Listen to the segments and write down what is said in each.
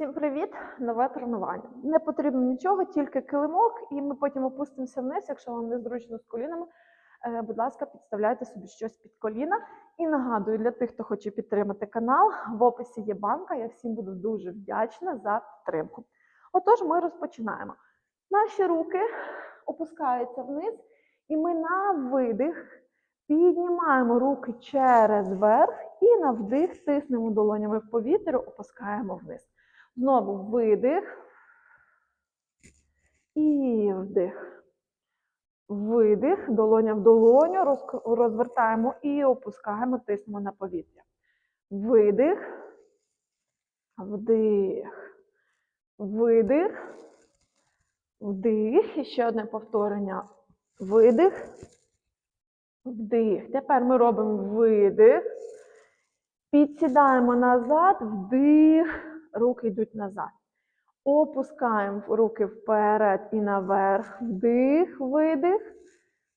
Всім привіт! Нове тренування. Не потрібно нічого, тільки килимок, і ми потім опустимося вниз. Якщо вам незручно з колінами, е, будь ласка, підставляйте собі щось під коліна. І нагадую, для тих, хто хоче підтримати канал, в описі є банка. Я всім буду дуже вдячна за підтримку. Отож, ми розпочинаємо. Наші руки опускаються вниз, і ми на видих піднімаємо руки через верх і на вдих тиснемо долонями в повітря, опускаємо вниз. Знову видих і вдих. Видих, долоня в долоню, розвертаємо і опускаємо, тиснемо на повітря. Видих, вдих, видих, вдих. І ще одне повторення. Видих, вдих. Тепер ми робимо видих. Підсідаємо назад, вдих, руки йдуть назад. Опускаємо руки вперед і наверх. Вдих, видих,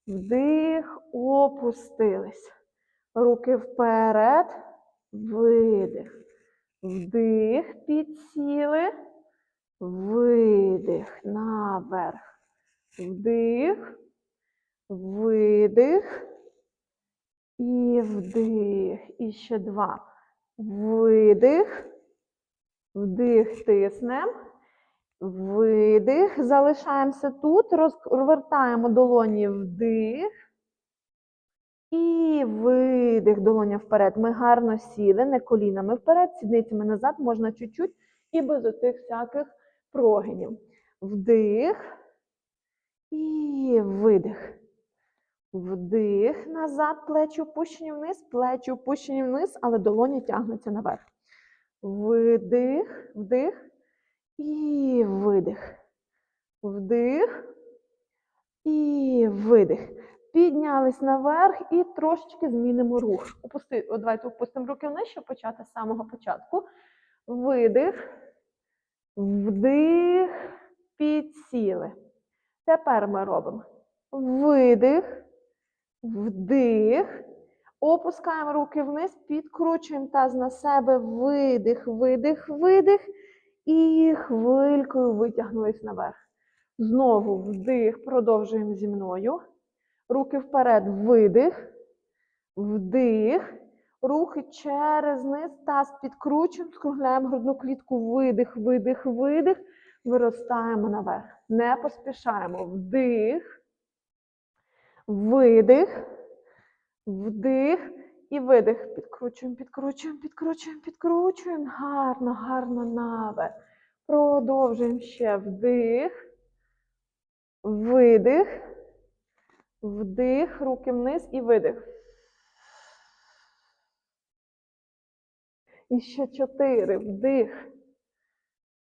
вдих, опустились. Руки вперед, видих. Вдих, підсіли, видих, наверх. Вдих, видих. І вдих. І ще два. Видих. Вдих, тиснемо. Видих. Залишаємося тут. Розвертаємо долоні вдих. І видих. Долоня вперед. Ми гарно сіли, не колінами вперед, сідницями назад, можна чуть-чуть і без отих всяких прогинів. Вдих. І видих. Вдих, назад, плечі опущені вниз, плечі опущені вниз, але долоні тягнуться наверх. Видих, вдих і видих. Вдих і видих. Піднялись наверх і трошечки змінимо рух. Опусти, о, давайте опустимо руки вниз, щоб почати з самого початку. Видих, вдих, підсіли. Тепер ми робимо видих. Вдих. Опускаємо руки вниз, підкручуємо таз на себе. Видих, видих, видих. І хвилькою витягнулись наверх. Знову вдих. Продовжуємо зі мною. Руки вперед, видих. Вдих. Рухи через низ, таз підкручуємо, скругляємо грудну клітку. Видих, видих, видих. Виростаємо наверх. Не поспішаємо. Вдих. Видих, вдих і видих. Підкручуємо, підкручуємо, підкручуємо, підкручуємо. Гарно, гарно наверх. Продовжуємо ще вдих, видих, вдих, руки вниз і видих. І ще чотири. Вдих,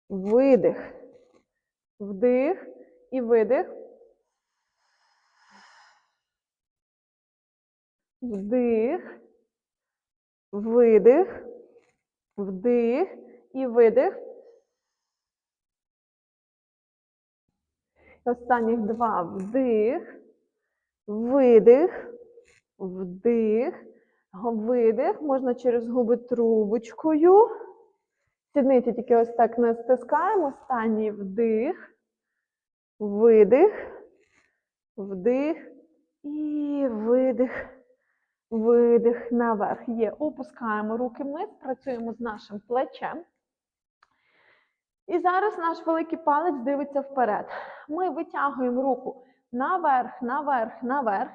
видих, вдих і видих. Вдих, видих, вдих і видих. Останніх два вдих, видих, вдих, видих. Можна через губи трубочкою. Сідниці тільки ось так не стискаємо. Останній вдих, видих, вдих і видих. Видих наверх. Є. Опускаємо руки вниз, працюємо з нашим плечем. І зараз наш великий палець дивиться вперед. Ми витягуємо руку наверх, наверх, наверх.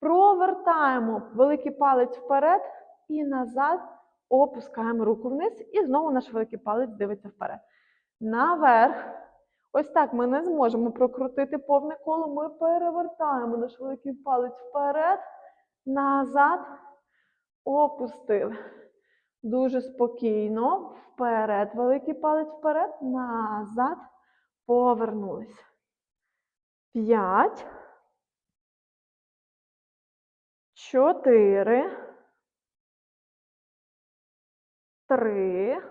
Провертаємо великий палець вперед і назад опускаємо руку вниз. І знову наш великий палець дивиться вперед. Наверх. Ось так ми не зможемо прокрутити повне коло. Ми перевертаємо наш великий палець вперед назад, опустили. Дуже спокійно. Вперед. Великий палець вперед, назад. Повернулись. П'ять. Чотири. Три.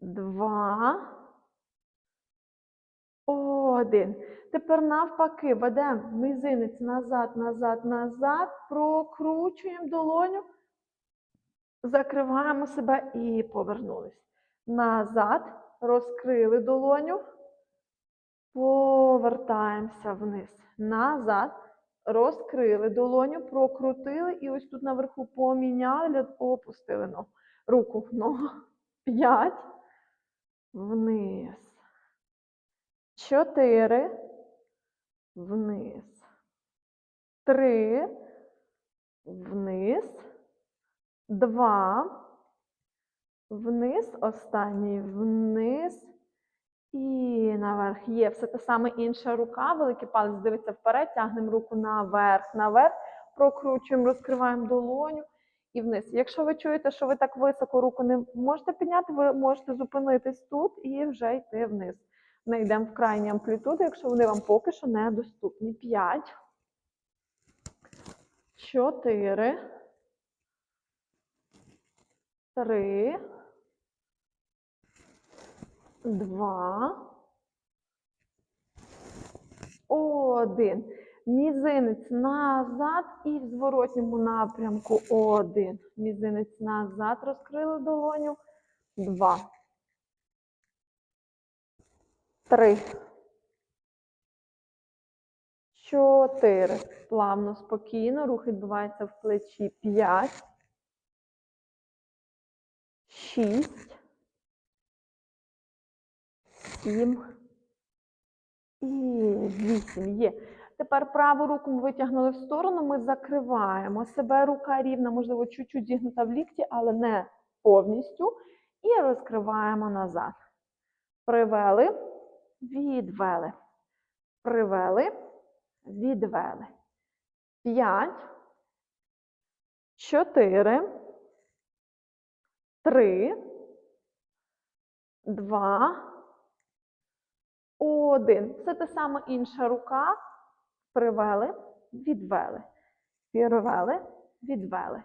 Два. Один. Тепер навпаки ведемо мізинець назад, назад, назад. Прокручуємо долоню. Закриваємо себе і повернулись. Назад. Розкрили долоню. Повертаємося вниз. Назад. Розкрили долоню, прокрутили і ось тут наверху поміняли, опустили ногу. Руку ногу. П'ять. Вниз. Чотири. Вниз. Три. Вниз. Два. Вниз. Останній вниз. І наверх. Є все те саме інша рука. Великий палець дивиться вперед. Тягнемо руку наверх, наверх. Прокручуємо, розкриваємо долоню і вниз. Якщо ви чуєте, що ви так високо руку не можете підняти, ви можете зупинитись тут і вже йти вниз. Ми йдемо в крайні амплітуди, якщо вони вам поки що недоступні. П'ять. Чотири. Три. Два. Один. Мізинець назад і в зворотньому напрямку. Один. Мізинець назад розкрили долоню. Два. Три. Чотири. Плавно, спокійно. Рух відбувається в плечі. П'ять. Шість. Сім. І вісім. Є. Тепер праву руку ми витягнули в сторону, ми закриваємо себе, рука рівна, можливо, чуть-чуть зігнута в лікті, але не повністю. І розкриваємо назад. Привели, відвели. Привели, відвели. П'ять. Чотири. Три. Два. Один. Це те саме інша рука. Привели, відвели. Привели, відвели.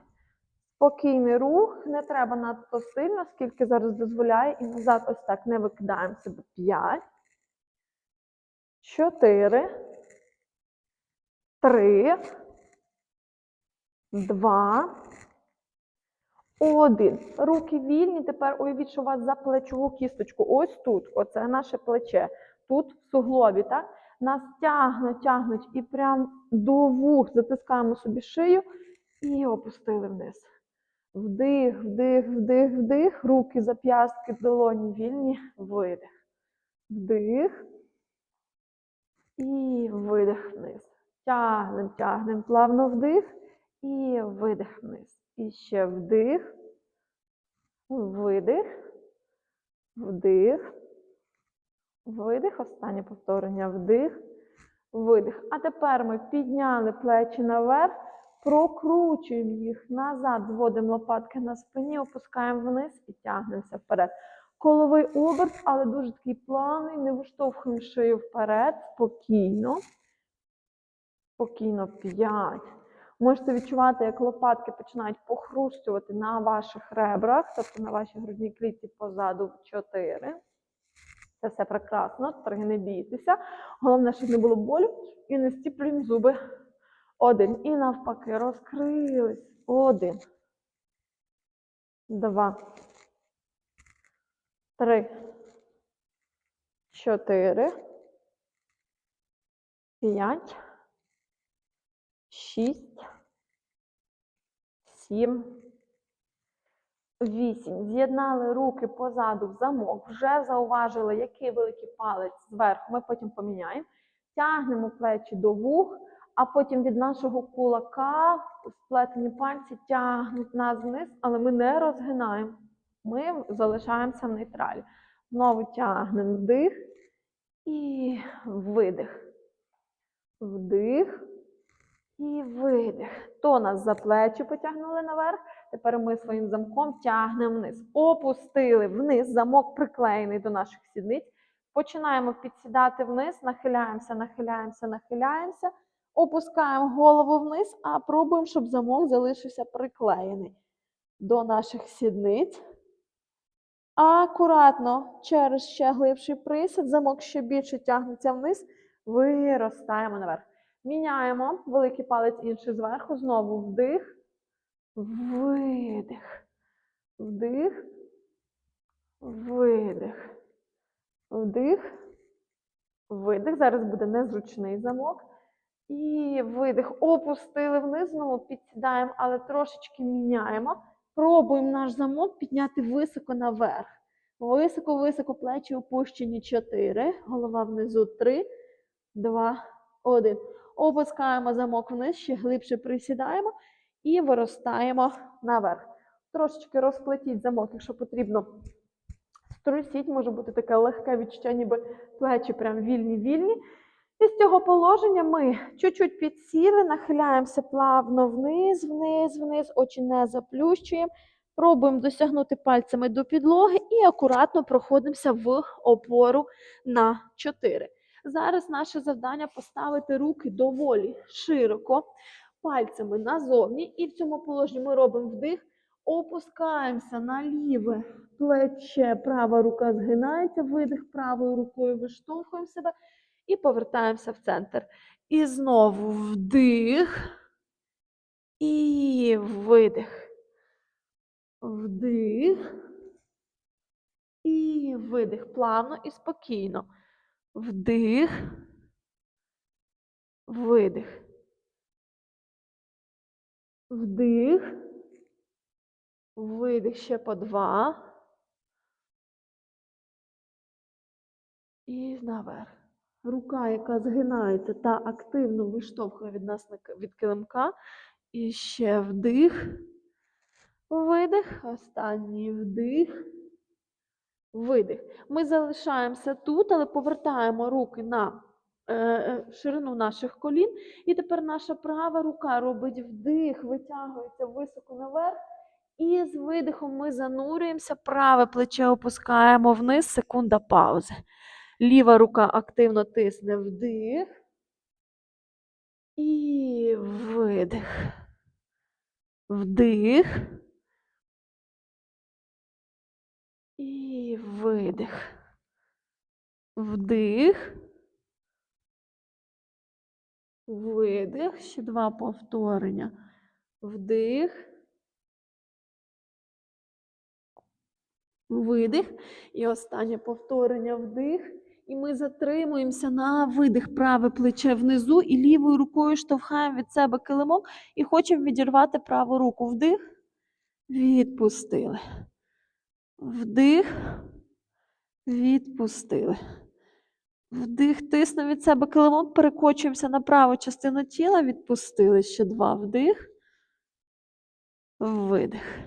Спокійний рух, не треба надто сильно, скільки зараз дозволяє. І назад ось так не викидаємо себе. П'ять. Чотири. Три. Два. Один. Руки вільні. Тепер уявіть, що у вас за плечову кісточку. Ось тут. Оце наше плече. Тут в суглобі, так? Нас тягнуть, тягнуть і прям до вух затискаємо собі шию і опустили вниз. Вдих, вдих, вдих, вдих. Руки, зап'ястки, долоні вільні. Видих. Вдих. І видих вниз. Тягнемо, тягнемо. Плавно вдих. І видих вниз. І ще вдих. Видих. Вдих. Видих. Останнє повторення. Вдих. Видих. А тепер ми підняли плечі наверх, прокручуємо їх назад, зводимо лопатки на спині, опускаємо вниз і тягнемося вперед. Коловий оберт, але дуже такий плавний, не виштовхуємо шию вперед, спокійно. Спокійно, п'ять. Можете відчувати, як лопатки починають похрустювати на ваших ребрах, тобто на вашій грудній клітці позаду 4. Це все прекрасно, три, не бійтеся. Головне, щоб не було болю і не стіплюємо зуби. Один. І навпаки, розкрились. Один. Два. Три. Чотири. П'ять. Шість. Сім. Вісім. З'єднали руки позаду в замок. Вже зауважили, який великий палець зверху. Ми потім поміняємо. Тягнемо плечі до вух, а потім від нашого кулака сплетені пальці тягнуть нас вниз, але ми не розгинаємо. Ми залишаємося в нейтралі. Знову тягнемо вдих і видих. Вдих і видих. То нас за плечі потягнули наверх. Тепер ми своїм замком тягнемо вниз. Опустили вниз, замок приклеєний до наших сідниць. Починаємо підсідати вниз, нахиляємося, нахиляємося, нахиляємося. Опускаємо голову вниз, а пробуємо, щоб замок залишився приклеєний до наших сідниць. Акуратно через ще глибший присід, замок ще більше тягнеться вниз, виростаємо наверх. Міняємо великий палець інший зверху, знову вдих, видих. вдих, видих, вдих, видих. Зараз буде незручний замок. І видих. Опустили вниз, знову підсідаємо, але трошечки міняємо. Пробуємо наш замок підняти високо наверх. Високо-високо плечі опущені 4. Голова внизу 3, 2, 1. Опускаємо замок вниз, ще глибше присідаємо і виростаємо наверх. Трошечки розплетіть замок, якщо потрібно. Струсіть, може бути таке легке відчуття, ніби плечі прям вільні-вільні. І з цього положення ми чуть-чуть підсіли, нахиляємося плавно вниз, вниз, вниз, очі не заплющуємо. Пробуємо досягнути пальцями до підлоги і акуратно проходимося в опору на 4. Зараз наше завдання поставити руки доволі широко, пальцями назовні. І в цьому положенні ми робимо вдих, опускаємося на ліве плече, права рука згинається, видих правою рукою виштовхуємо себе і повертаємося в центр. І знову вдих і видих. Вдих і видих. Плавно і спокійно. Вдих, видих. Вдих. Видих ще по два. І наверх. Рука, яка згинається та активно виштовхує від нас від килимка. І ще вдих. Видих. Останній вдих. Видих. Ми залишаємося тут, але повертаємо руки на е, е, ширину наших колін. І тепер наша права рука робить вдих, витягується високо наверх. І з видихом ми занурюємося, праве плече опускаємо вниз, секунда паузи. Ліва рука активно тисне вдих. І видих. Вдих. І видих. Вдих. Видих. Ще два повторення. Вдих. Видих. І останнє повторення вдих. І ми затримуємося на видих праве плече внизу і лівою рукою штовхаємо від себе килимок і хочемо відірвати праву руку. Вдих. Відпустили. Вдих. Відпустили. Вдих, тисну від себе килимок, перекочуємося на праву частину тіла, відпустили ще два. Вдих. Видих.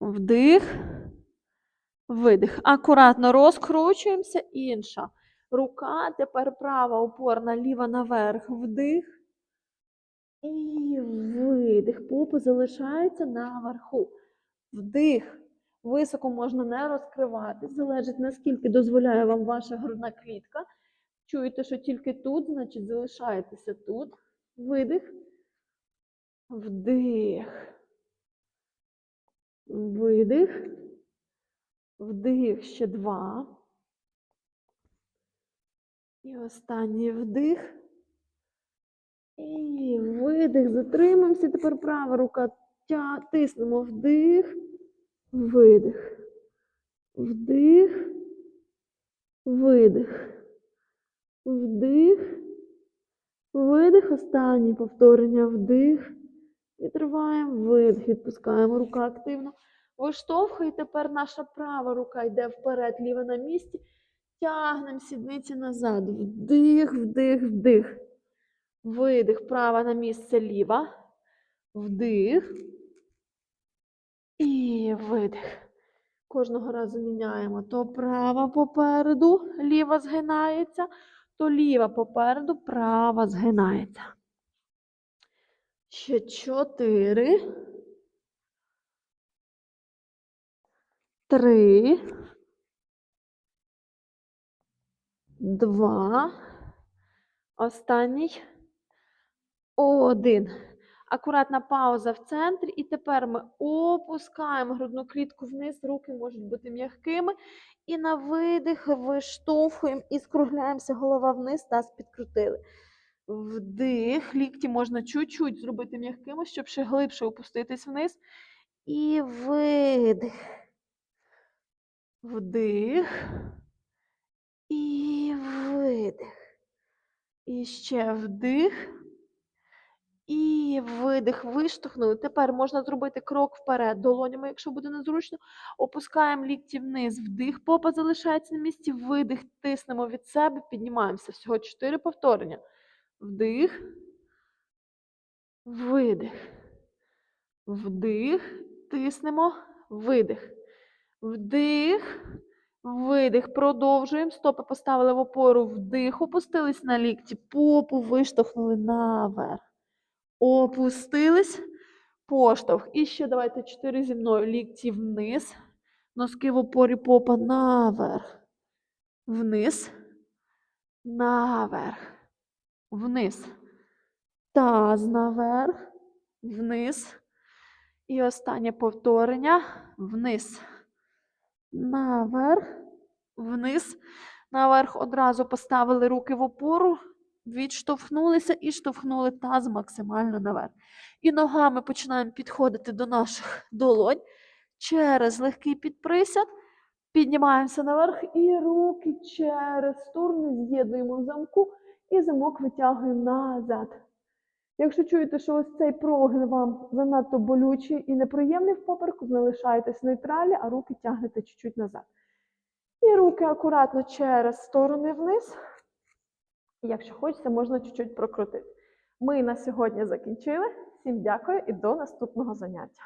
Вдих. Видих. Акуратно розкручуємося. Інша. Рука, тепер права опорна, ліва наверх. Вдих. І видих. Попа залишається наверху. Вдих. Високо можна не розкривати. Залежить, наскільки дозволяє вам ваша грудна клітка. Чуєте, що тільки тут, значить залишаєтеся тут. Видих. Вдих. Видих. Вдих ще два. І останній вдих. І видих. Затримаємося. Тепер права рука тиснемо вдих. Видих. Вдих. Видих. Вдих. Видих. Останнє повторення. Вдих. Відриваємо, видих. Відпускаємо. Рука активно. Виштовхує. Тепер наша права рука йде вперед, ліва на місці. Тягнемо сідниці назад. Вдих, вдих, вдих. Видих. Права на місце ліва. Вдих. І видих. Кожного разу міняємо. То права попереду, ліва згинається, то ліва попереду, права згинається. Ще чотири. Три. Два. Останній. Один. Акуратна пауза в центрі. І тепер ми опускаємо грудну клітку вниз. Руки можуть бути м'якими. І на видих виштовхуємо і скругляємося голова вниз, таз підкрутили. Вдих. Лікті можна чуть-чуть зробити м'якими, щоб ще глибше опуститись вниз. І видих. Вдих. І видих. І ще вдих. І видих, виштовхнули. Тепер можна зробити крок вперед долонями, якщо буде незручно. Опускаємо лікті вниз, вдих, попа залишається на місці, видих, тиснемо від себе, піднімаємося. Всього 4 повторення. Вдих, видих. Вдих, тиснемо, видих. Вдих, видих. Продовжуємо. Стопи поставили в опору, вдих, опустились на лікті, попу виштовхнули наверх. Опустились, поштовх. І ще давайте чотири зі мною. Лікті вниз. Носки в опорі попа наверх. Вниз. Наверх. Вниз. Таз наверх. Вниз. І останнє повторення. Вниз. Наверх. Вниз. Наверх одразу поставили руки в опору. Відштовхнулися і штовхнули таз максимально наверх. І ногами починаємо підходити до наших долонь через легкий підприсяд. Піднімаємося наверх і руки через сторони з'єднуємо в замку і замок витягуємо назад. Якщо чуєте, що ось цей прогин вам занадто болючий і неприємний в попереку, залишаєтесь нейтралі, а руки тягнете чуть-чуть назад. І руки акуратно через сторони вниз. Якщо хочеться, можна чуть-чуть прокрутити. Ми на сьогодні закінчили. Всім дякую і до наступного заняття.